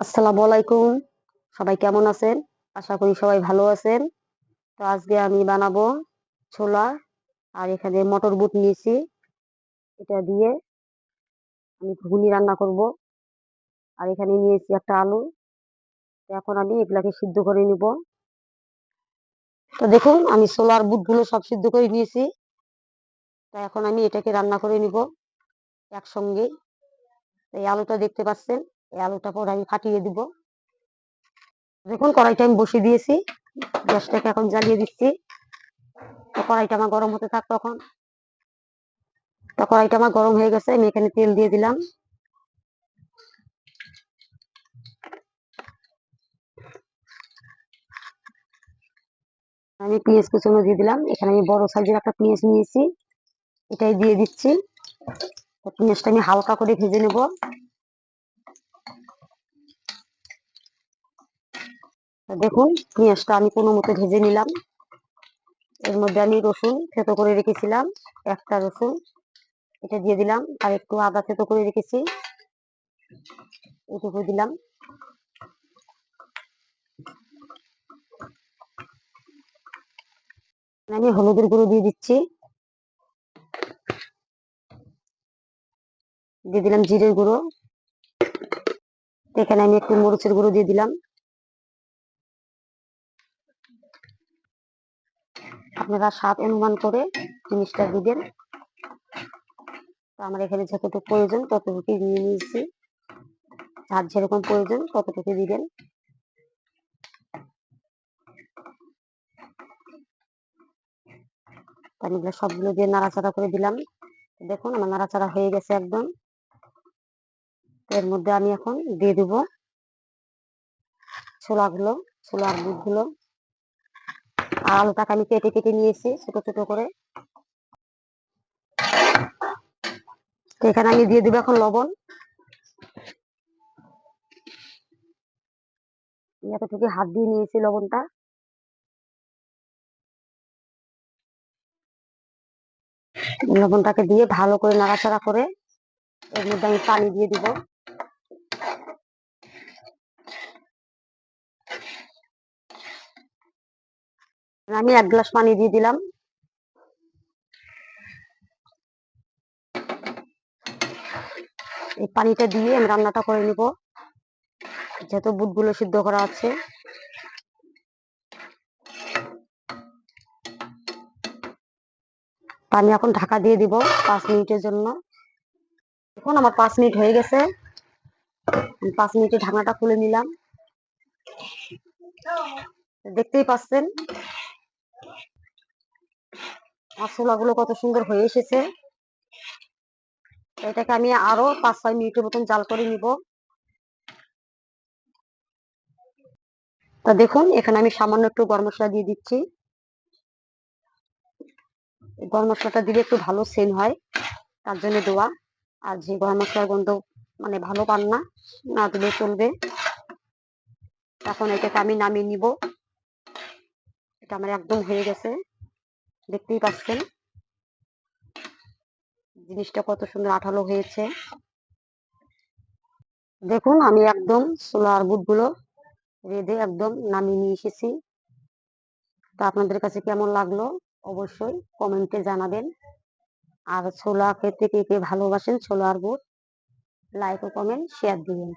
আসসালামু আলাইকুম। সবাই কেমন আছেন? আশা করি সবাই ভালো আছেন। তো আজকে আমি বানাবো ছোলা, আর এখানে মটর বুট নিয়েছি। এটা দিয়ে আমি ঘুগনি রান্না করব। আর এখানে নিয়েছি একটা আলু। তো এখন আমি এগুলাকে সিদ্ধ করে নিব। তো দেখুন, আমি ছোলার বুটগুলো সব সিদ্ধ করে নিয়েছি। তো এখন আমি এটাকে রান্না করে নিব একসঙ্গে। এই আলুটা দেখতে পাচ্ছেন? আলুটা পরে আমি ফাটিয়ে দিব। দেখুন, কড়াইটা আমি বসিয়ে দিয়েছি। গ্যাসটাকে এখন জ্বালিয়ে দিচ্ছি। কড়াইটা আমার গরম হতে থাক তখন। তো কড়াইটা আমার গরম হয়ে গেছে, আমি এখানে তেল দিয়ে দিলাম। আমি পেঁয়াজ কুচনো দিয়ে দিলাম। এখানে আমি বড় সাইজের একটা পেঁয়াজ নিয়েছি। এটাই দিয়ে দিচ্ছি। পেঁয়াজটা আমি হালকা করে ভেজে নেব। দেখুন, পেঁয়াজটা আমি কোনো মতো ভেজে নিলাম। এর মধ্যে আমি রসুন থেতো করে রেখেছিলাম, একটা রসুন এটা দিয়ে দিলাম, আর একটু আদা থেতো করে রেখেছি। এটুকু দিলাম। আমি হলুদের গুঁড়ো দিয়ে দিচ্ছি। দিয়ে দিলাম জিরের গুঁড়ো। এখানে আমি একটু মরিচের গুঁড়ো দিয়ে দিলাম। আপনারা স্বাদ অনুমান করে জিনিসটা দিবেন। আমার এখানে যতটুকু প্রয়োজন ততটুকু নিয়ে নিয়েছি। যার যেরকম প্রয়োজন ততটুকু দিবেন। আমি সবগুলো দিয়ে নাড়াচাড়া করে দিলাম। দেখুন আমার নাড়াচাড়া হয়ে গেছে একদম। এর মধ্যে আমি এখন দিয়ে দেবো ছোলাগুলো, ছোলার বুটগুলো আর আলুটাকে আমি কেটে কেটে নিয়েছি ছোট ছোট করে। এখানে আমি দিয়ে দিব এখন লবণ। এতটুকু হাত দিয়ে নিয়েছি লবণটা। লবণটাকে দিয়ে ভালো করে নাড়াচাড়া করে এর মধ্যে আমি পানি দিয়ে দিব। আমি এক গ্লাস পানি দিয়ে দিলাম। এই পানিটা দিয়ে আমি রান্নাটা করে নিব। যেহেতু বুটগুলো সিদ্ধ করা আছে। আমি এখন ঢাকা দিয়ে দিব পাঁচ মিনিটের জন্য। এখন আমার পাঁচ মিনিট হয়ে গেছে। পাঁচ মিনিটে ঢাকনাটা খুলে নিলাম। দেখতেই পাচ্ছেন? মশলাগুলো কত সুন্দর হয়ে এসেছে। এটাকে আমি আরও পাঁচ ছয় মিনিটের মতন জাল করে নিব। তা দেখুন, এখানে আমি সামান্য একটু গরম মশলা দিয়ে দিচ্ছি। গরম মশলাটা দিলে একটু ভালো সেন হয়, তার জন্য দেওয়া আর যে গরম মশলার গন্ধ মানে ভালো পান না না দিলে চলবে। এখন এটাকে আমি নামিয়ে নিব। এটা আমার একদম হয়ে গেছে। দেখতেই পাচ্ছেন। জিনিসটা কত সুন্দর আঠালো হয়েছে। দেখুন, আমি একদম সোলার বুটগুলো রেঁধে একদম নামিয়ে নিয়ে এসেছি। তা আপনাদের কাছে কেমন লাগল অবশ্যই কমেন্টে জানাবেন। আর ছোলা খেতে কে কে ভালোবাসেন ছোলার বুট লাইক ও কমেন্ট শেয়ার দিবেন।